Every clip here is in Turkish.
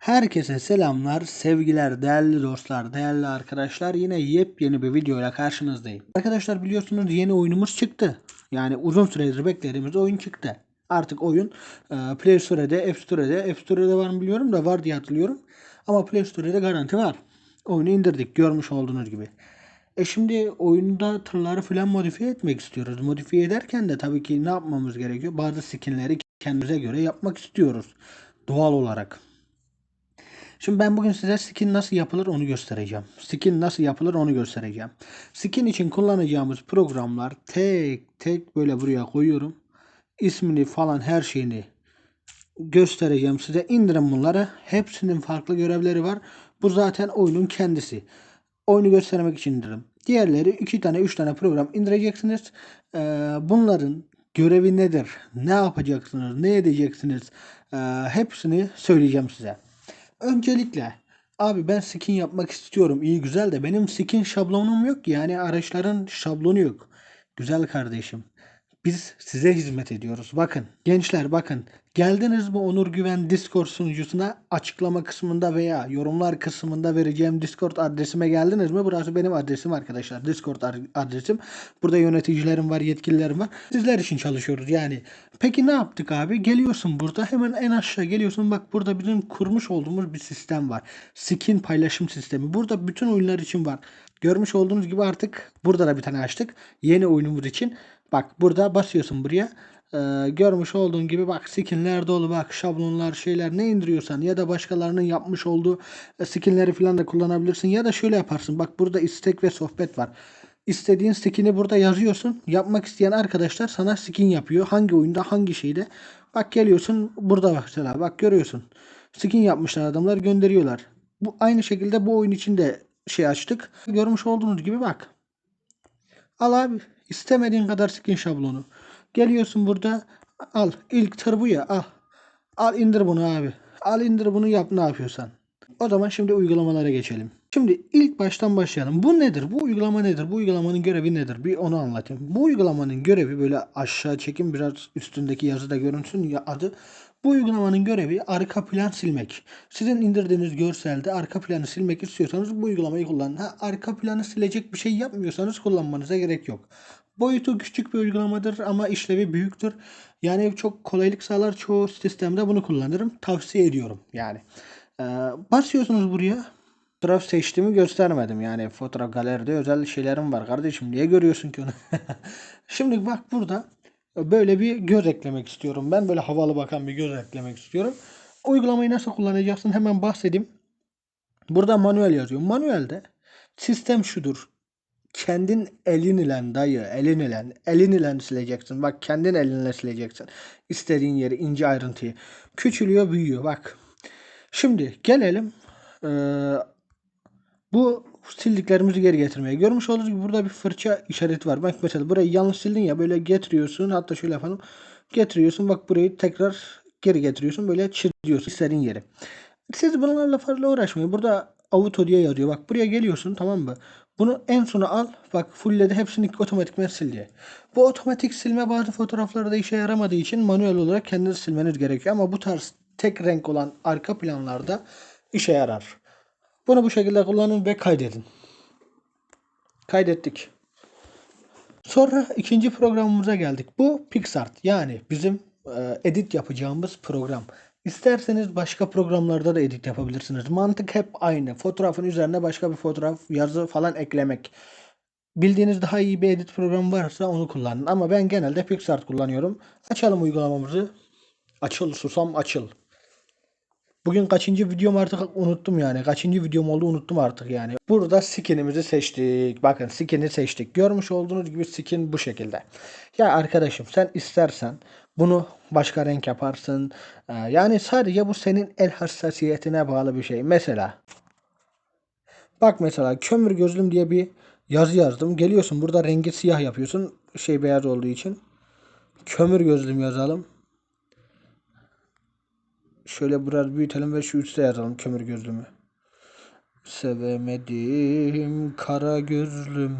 Herkese selamlar, sevgiler, değerli dostlar, değerli arkadaşlar. Yine yepyeni bir videoyla karşınızdayım. Arkadaşlar biliyorsunuz yeni oyunumuz çıktı. Yani uzun süredir beklediğimiz oyun çıktı. Artık oyun e, Play Store'de, App Store'de, App Store'de var mı biliyorum da var diye hatırlıyorum. Ama Play Store'da garanti var. Oyunu indirdik görmüş olduğunuz gibi. E şimdi oyunda tırları falan modifiye etmek istiyoruz. Modifiye ederken de tabii ki ne yapmamız gerekiyor? Bazı skinleri kendimize göre yapmak istiyoruz. Doğal olarak. Şimdi ben bugün size skin nasıl yapılır onu göstereceğim. Skin nasıl yapılır onu göstereceğim. Skin için kullanacağımız programlar tek tek böyle buraya koyuyorum. İsmini falan her şeyini göstereceğim size. İndirin bunları. Hepsinin farklı görevleri var. Bu zaten oyunun kendisi. Oyunu göstermek için indirdim. Diğerleri iki tane üç tane program indireceksiniz. Ee, bunların görevi nedir? Ne yapacaksınız? Ne edeceksiniz? Ee, hepsini söyleyeceğim size. Öncelikle abi ben skin yapmak istiyorum. İyi güzel de benim skin şablonum yok ki. Yani araçların şablonu yok. Güzel kardeşim. Biz size hizmet ediyoruz. Bakın gençler bakın. Geldiniz mi Onur Güven Discord sunucusuna açıklama kısmında veya yorumlar kısmında vereceğim Discord adresime geldiniz mi? Burası benim adresim arkadaşlar. Discord ad- adresim. Burada yöneticilerim var, yetkililerim var. Sizler için çalışıyoruz yani. Peki ne yaptık abi? Geliyorsun burada hemen en aşağı geliyorsun. Bak burada bizim kurmuş olduğumuz bir sistem var. Skin paylaşım sistemi. Burada bütün oyunlar için var. Görmüş olduğunuz gibi artık burada da bir tane açtık. Yeni oyunumuz için. Bak burada basıyorsun buraya. Ee, görmüş olduğun gibi bak skinler dolu bak şablonlar şeyler ne indiriyorsan ya da başkalarının yapmış olduğu e, skinleri falan da kullanabilirsin ya da şöyle yaparsın bak burada istek ve sohbet var. İstediğin skin'i burada yazıyorsun. Yapmak isteyen arkadaşlar sana skin yapıyor. Hangi oyunda hangi şeyde. Bak geliyorsun burada bak mesela bak görüyorsun. Skin yapmışlar adamlar gönderiyorlar. Bu aynı şekilde bu oyun için de şey açtık. Görmüş olduğunuz gibi bak. Al abi istemediğin kadar skin şablonu. Geliyorsun burada al ilk tır bu ya al. Al indir bunu abi. Al indir bunu yap ne yapıyorsan. O zaman şimdi uygulamalara geçelim. Şimdi ilk baştan başlayalım. Bu nedir? Bu uygulama nedir? Bu uygulamanın görevi nedir? Bir onu anlatayım. Bu uygulamanın görevi böyle aşağı çekim biraz üstündeki yazıda görünsün ya adı. Bu uygulamanın görevi arka plan silmek. Sizin indirdiğiniz görselde arka planı silmek istiyorsanız bu uygulamayı kullanın. Ha, arka planı silecek bir şey yapmıyorsanız kullanmanıza gerek yok. Boyutu küçük bir uygulamadır ama işlevi büyüktür. Yani çok kolaylık sağlar. Çoğu sistemde bunu kullanırım. Tavsiye ediyorum yani. Ee, basıyorsunuz buraya. Fotoğraf seçtiğimi göstermedim. Yani fotoğraf galeride özel şeylerim var kardeşim. Niye görüyorsun ki onu? Şimdi bak burada böyle bir göz eklemek istiyorum. Ben böyle havalı bakan bir göz eklemek istiyorum. Uygulamayı nasıl kullanacaksın hemen bahsedeyim. Burada manuel yazıyor. Manuelde sistem şudur. Kendin elin ile dayı, elin ile, elin ile sileceksin. Bak kendin elinle sileceksin. İstediğin yeri, ince ayrıntıyı. Küçülüyor, büyüyor. Bak. Şimdi gelelim bu sildiklerimizi geri getirmeye. Görmüş olduğunuz gibi burada bir fırça işareti var. Bak mesela burayı yanlış sildin ya böyle getiriyorsun. Hatta şöyle yapalım. Getiriyorsun. Bak burayı tekrar geri getiriyorsun. Böyle çiziyorsun istediğin yeri. Siz bunlarla fazla uğraşmayın. Burada auto diye yazıyor. Bak buraya geliyorsun tamam mı? Bunu en sona al. Bak fullledi hepsini otomatikman sil diye. Bu otomatik silme bazı fotoğraflarda işe yaramadığı için manuel olarak kendiniz silmeniz gerekiyor. Ama bu tarz tek renk olan arka planlarda işe yarar. Bunu bu şekilde kullanın ve kaydedin. Kaydettik. Sonra ikinci programımıza geldik. Bu PixArt yani bizim e, edit yapacağımız program. İsterseniz başka programlarda da edit yapabilirsiniz. Mantık hep aynı. Fotoğrafın üzerine başka bir fotoğraf, yazı falan eklemek. Bildiğiniz daha iyi bir edit programı varsa onu kullanın. Ama ben genelde PixArt kullanıyorum. Açalım uygulamamızı. Açıl susam açıl. Bugün kaçıncı videom artık unuttum yani. Kaçıncı videom oldu unuttum artık yani. Burada skinimizi seçtik. Bakın skin'i seçtik. Görmüş olduğunuz gibi skin bu şekilde. Ya arkadaşım sen istersen bunu başka renk yaparsın. Ee, Yani sadece bu senin el hassasiyetine bağlı bir şey. Mesela bak mesela kömür gözlüm diye bir yazı yazdım. Geliyorsun burada rengi siyah yapıyorsun. Şey beyaz olduğu için. Kömür gözlüm yazalım. Şöyle biraz büyütelim ve şu üstte yazalım kömür gözlümü. Sevemedim kara gözlüm.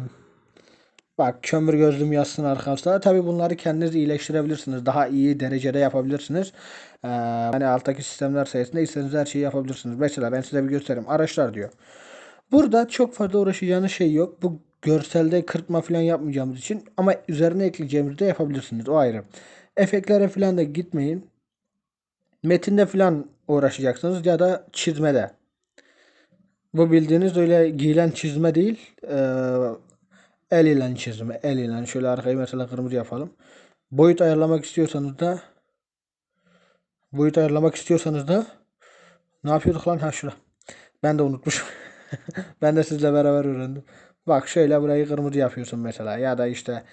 Bak kömür gözlüm yazsın arkadaşlar. Tabi bunları kendiniz iyileştirebilirsiniz. Daha iyi derecede yapabilirsiniz. Ee, hani alttaki sistemler sayesinde istediğiniz her şeyi yapabilirsiniz. Mesela ben size bir göstereyim. Araçlar diyor. Burada çok fazla uğraşacağınız şey yok. Bu görselde kırpma falan yapmayacağımız için ama üzerine ekleyeceğimizi de yapabilirsiniz. O ayrı. Efektlere falan da gitmeyin. Metinde falan uğraşacaksınız ya da çizmede. Bu bildiğiniz öyle giyilen çizme değil. Ee, el ile çizme. El ile şöyle arkayı mesela kırmızı yapalım. Boyut ayarlamak istiyorsanız da boyut ayarlamak istiyorsanız da ne yapıyorduk lan ha şura. Ben de unutmuşum. ben de sizle beraber öğrendim. Bak şöyle burayı kırmızı yapıyorsun mesela ya da işte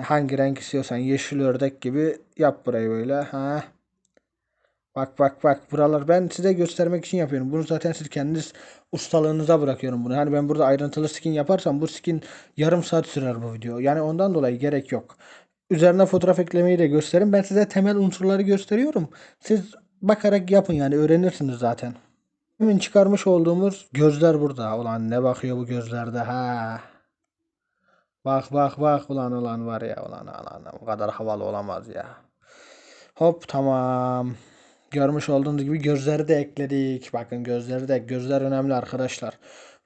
hangi renk istiyorsan yeşil ördek gibi yap burayı böyle. Ha. Bak bak bak buralar ben size göstermek için yapıyorum. Bunu zaten siz kendiniz ustalığınıza bırakıyorum bunu. Hani ben burada ayrıntılı skin yaparsam bu skin yarım saat sürer bu video. Yani ondan dolayı gerek yok. Üzerine fotoğraf eklemeyi de gösterin. Ben size temel unsurları gösteriyorum. Siz bakarak yapın yani öğrenirsiniz zaten. Demin çıkarmış olduğumuz gözler burada. Ulan ne bakıyor bu gözlerde ha. Bak bak bak ulan ulan var ya ulan ulan bu kadar havalı olamaz ya. Hop tamam. Görmüş olduğunuz gibi gözleri de ekledik. Bakın gözleri de gözler önemli arkadaşlar.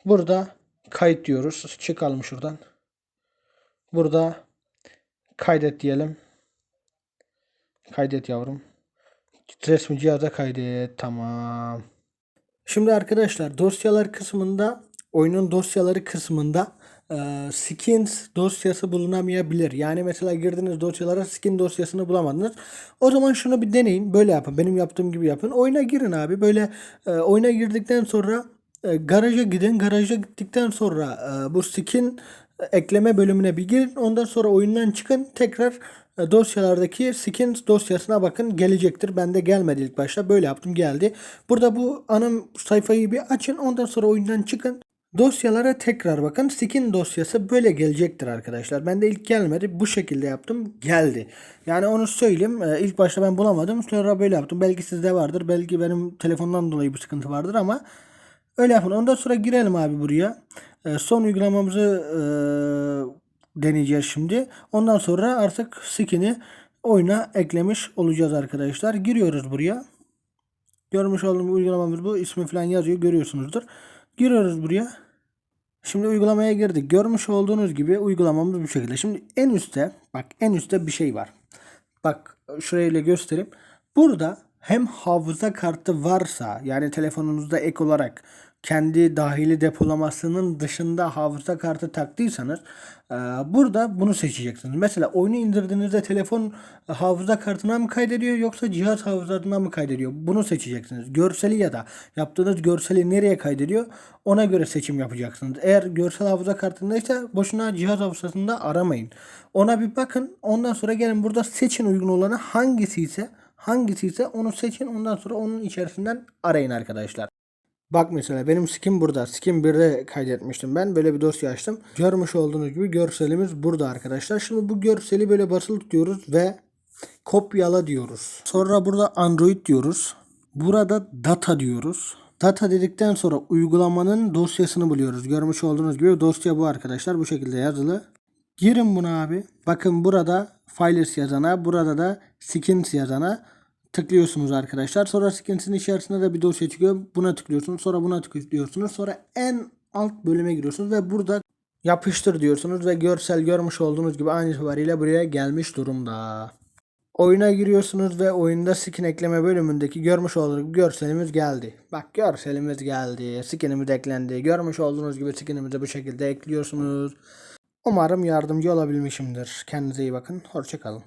Burada kayıt diyoruz. Çıkalım şuradan. Burada kaydet diyelim. Kaydet yavrum. Resmi cihaza kaydet. Tamam. Şimdi arkadaşlar dosyalar kısmında oyunun dosyaları kısmında skins dosyası bulunamayabilir. Yani mesela girdiniz dosyalara skin dosyasını bulamadınız. O zaman şunu bir deneyin. Böyle yapın. Benim yaptığım gibi yapın. Oyuna girin abi. Böyle e, oyuna girdikten sonra e, garaja gidin. Garaja gittikten sonra e, bu skin ekleme bölümüne bir girin. Ondan sonra oyundan çıkın. Tekrar e, dosyalardaki skins dosyasına bakın gelecektir. Bende gelmedi ilk başta. Böyle yaptım geldi. Burada bu ana sayfayı bir açın. Ondan sonra oyundan çıkın. Dosyalara tekrar bakın. Skin dosyası böyle gelecektir arkadaşlar. Bende ilk gelmedi. Bu şekilde yaptım. Geldi. Yani onu söyleyeyim. Ee, ilk başta ben bulamadım. Sonra böyle yaptım. Belki sizde vardır. Belki benim telefondan dolayı bu sıkıntı vardır ama öyle yapın. Ondan sonra girelim abi buraya. Ee, son uygulamamızı e, deneyeceğiz şimdi. Ondan sonra artık skin'i oyuna eklemiş olacağız arkadaşlar. Giriyoruz buraya. Görmüş olduğum uygulamamız bu. İsmi falan yazıyor. Görüyorsunuzdur. Giriyoruz buraya. Şimdi uygulamaya girdik. Görmüş olduğunuz gibi uygulamamız bu şekilde. Şimdi en üstte bak en üstte bir şey var. Bak şurayla göstereyim. Burada hem hafıza kartı varsa yani telefonunuzda ek olarak kendi dahili depolamasının dışında hafıza kartı taktıysanız e, burada bunu seçeceksiniz. Mesela oyunu indirdiğinizde telefon hafıza kartına mı kaydediyor yoksa cihaz hafızasına mı kaydediyor? Bunu seçeceksiniz. Görseli ya da yaptığınız görseli nereye kaydediyor? Ona göre seçim yapacaksınız. Eğer görsel hafıza kartındaysa boşuna cihaz hafızasında aramayın. Ona bir bakın. Ondan sonra gelin burada seçin uygun olanı hangisi ise hangisi ise onu seçin. Ondan sonra onun içerisinden arayın arkadaşlar. Bak mesela benim skin burada. Skin 1'de kaydetmiştim ben. Böyle bir dosya açtım. Görmüş olduğunuz gibi görselimiz burada arkadaşlar. Şimdi bu görseli böyle basılı tutuyoruz ve kopyala diyoruz. Sonra burada Android diyoruz. Burada data diyoruz. Data dedikten sonra uygulamanın dosyasını buluyoruz. Görmüş olduğunuz gibi dosya bu arkadaşlar. Bu şekilde yazılı. Girin buna abi. Bakın burada files yazana, burada da skins yazana tıklıyorsunuz arkadaşlar. Sonra skins'in içerisinde de bir dosya çıkıyor. Buna tıklıyorsunuz. Sonra buna tıklıyorsunuz. Sonra en alt bölüme giriyorsunuz ve burada yapıştır diyorsunuz ve görsel görmüş olduğunuz gibi an itibariyle buraya gelmiş durumda. Oyuna giriyorsunuz ve oyunda skin ekleme bölümündeki görmüş olduğunuz görselimiz geldi. Bak görselimiz geldi. Skinimiz eklendi. Görmüş olduğunuz gibi skinimizi bu şekilde ekliyorsunuz. Umarım yardımcı olabilmişimdir. Kendinize iyi bakın. Hoşçakalın.